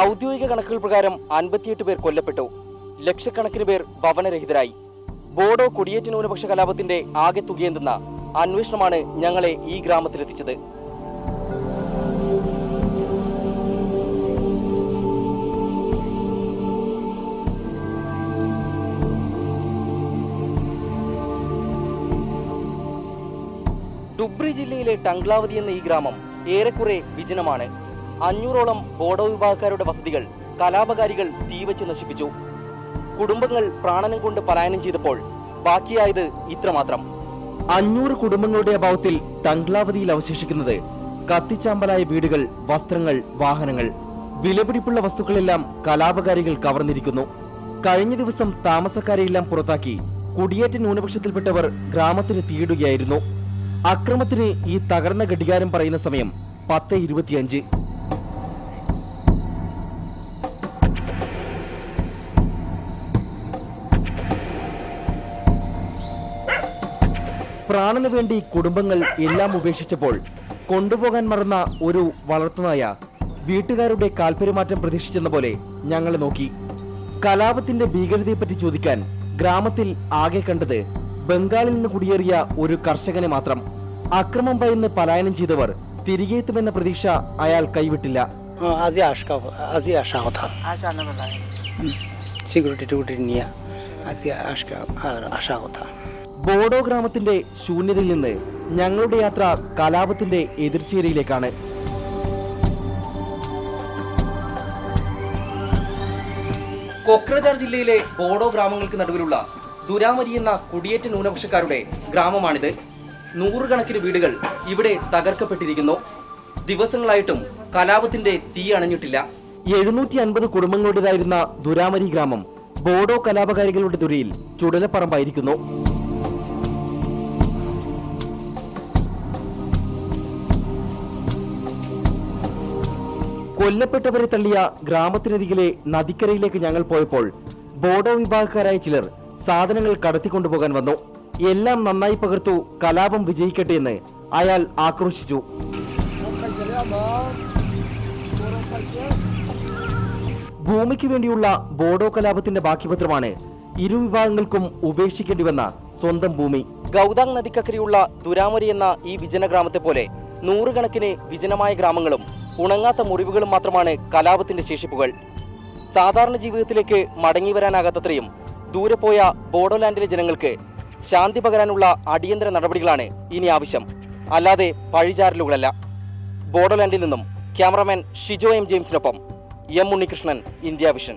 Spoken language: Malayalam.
ഔദ്യോഗിക കണക്കുകൾ പ്രകാരം അൻപത്തിയെട്ട് പേർ കൊല്ലപ്പെട്ടു. ലക്ഷക്കണക്കിന് പേർ ഭവനരഹിതരായി. ബോഡോ കുടിയേറ്റ ന്യൂനപക്ഷ കലാപത്തിന്റെ ആകെ തുകയെന്തെന്ന അന്വേഷണമാണ് ഞങ്ങളെ ഈ ഗ്രാമത്തിലെത്തിച്ചത്. ഡുബ്രി ജില്ലയിലെ ടംഗ്ലാവതി എന്ന ഈ ഗ്രാമം ഏറെക്കുറെ വിജനമാണ്. അഞ്ഞൂറോളം ബോഡോ വിഭാഗക്കാരുടെ വസതികൾ കലാപകാരികൾ തീവച്ച് നശിപ്പിച്ചു. കുടുംബങ്ങൾ പ്രാണനം കൊണ്ട് പലായനം ചെയ്തപ്പോൾ ബാക്കിയായത് ഇത്രമാത്രം. അഞ്ഞൂറ് കുടുംബങ്ങളുടെ അഭാവത്തിൽ തങ്ക്ലാവതിയിൽ അവശേഷിക്കുന്നത് കത്തിച്ചാമ്പലായ വീടുകൾ വസ്ത്രങ്ങൾ വാഹനങ്ങൾ. വിലപിടിപ്പുള്ള വസ്തുക്കളെല്ലാം കലാപകാരികൾ കവർന്നിരിക്കുന്നു. കഴിഞ്ഞ ദിവസം താമസക്കാരെയെല്ലാം പുറത്താക്കി കുടിയേറ്റ ന്യൂനപക്ഷത്തിൽപ്പെട്ടവർ ഗ്രാമത്തിന് തീയിടുകയായിരുന്നു. അക്രമത്തിന് ഈ തകർന്ന ഘടികാരം പറയുന്ന സമയം പത്ത് ഇരുപത്തിയഞ്ച്. പ്രാണന് വേണ്ടി കുടുംബങ്ങൾ എല്ലാം ഉപേക്ഷിച്ചപ്പോൾ കൊണ്ടുപോകാൻ മറന്ന ഒരു വളർത്തുനായ വീട്ടുകാരുടെ കാൽപെരുമാറ്റം പ്രതീക്ഷിച്ചെന്ന പോലെ ഞങ്ങളെ നോക്കി. കലാപത്തിന്റെ ഭീകരതയെപ്പറ്റി ചോദിക്കാൻ ഗ്രാമത്തിൽ ആകെ കണ്ടത് ബംഗാളിൽ നിന്ന് കുടിയേറിയ ഒരു കർഷകനെ മാത്രം. അക്രമം ഭയന്ന് പലായനം ചെയ്തവർ തിരികെ എത്തുമെന്ന പ്രതീക്ഷ അയാൾ കൈവിട്ടില്ല. हाँ, ബോഡോ ഗ്രാമത്തിന്റെ ശൂന്യതയിൽ നിന്ന് ഞങ്ങളുടെ യാത്ര കലാപത്തിന്റെ എതിർച്ചേരിയിലേക്കാണ് കൊക്രജാർ ജില്ലയിലെ ബോഡോ ഗ്രാമങ്ങൾക്ക് നടുവിലുള്ള ദുരാമരി എന്ന കുടിയേറ്റ ന്യൂനപക്ഷക്കാരുടെ ഗ്രാമമാണിത്. നൂറുകണക്കിന് വീടുകൾ ഇവിടെ തകർക്കപ്പെട്ടിരിക്കുന്നു. ദിവസങ്ങളായിട്ടും കലാപത്തിന്റെ തീ അണഞ്ഞിട്ടില്ല. എഴുന്നൂറ്റി അൻപത് കുടുംബങ്ങളുടേതായിരുന്ന ദുരാമരി ഗ്രാമം ബോഡോ കലാപകാരികളുടെ തുരയിൽ ചുടലപ്പറമ്പായിരിക്കുന്നു. കൊല്ലപ്പെട്ടവരെ തള്ളിയ ഗ്രാമത്തിനരികിലെ നദിക്കരയിലേക്ക് ഞങ്ങൾ പോയപ്പോൾ ബോഡോ വിഭാഗക്കാരായ ചിലർ സാധനങ്ങൾ കടത്തിക്കൊണ്ടുപോകാൻ വന്നു. എല്ലാം നന്നായി പകർത്തു കലാപം വിജയിക്കട്ടെ എന്ന് അയാൾ ആക്രോശിച്ചു. ഭൂമിക്ക് വേണ്ടിയുള്ള ബോഡോ കലാപത്തിന്റെ ബാക്കിപത്രമാണ് ഇരു വിഭാഗങ്ങൾക്കും ഉപേക്ഷിക്കേണ്ടി വന്ന സ്വന്തം ഭൂമി. ഗൗതാങ് നദിക്കക്കരയുള്ള ദുരാമരി എന്ന ഈ വിജന ഗ്രാമത്തെ പോലെ നൂറുകണക്കിന് വിജനമായ ഗ്രാമങ്ങളും ഉണങ്ങാത്ത മുറിവുകളും മാത്രമാണ് കലാപത്തിന്റെ ശേഷിപ്പുകൾ. സാധാരണ ജീവിതത്തിലേക്ക് മടങ്ങി വരാനാകാത്തത്രയും ദൂരെ പോയ ബോഡോലാൻഡിലെ ജനങ്ങൾക്ക് ശാന്തി പകരാനുള്ള അടിയന്തര നടപടികളാണ് ഇനി ആവശ്യം. അല്ലാതെ പഴിചാരലുകളല്ല. ബോഡോലാൻഡിൽ നിന്നും ക്യാമറമാൻ ഷിജോ എം ജെയിംസിനൊപ്പം എം ഉണ്ണികൃഷ്ണൻ ഇന്ത്യ വിഷൻ.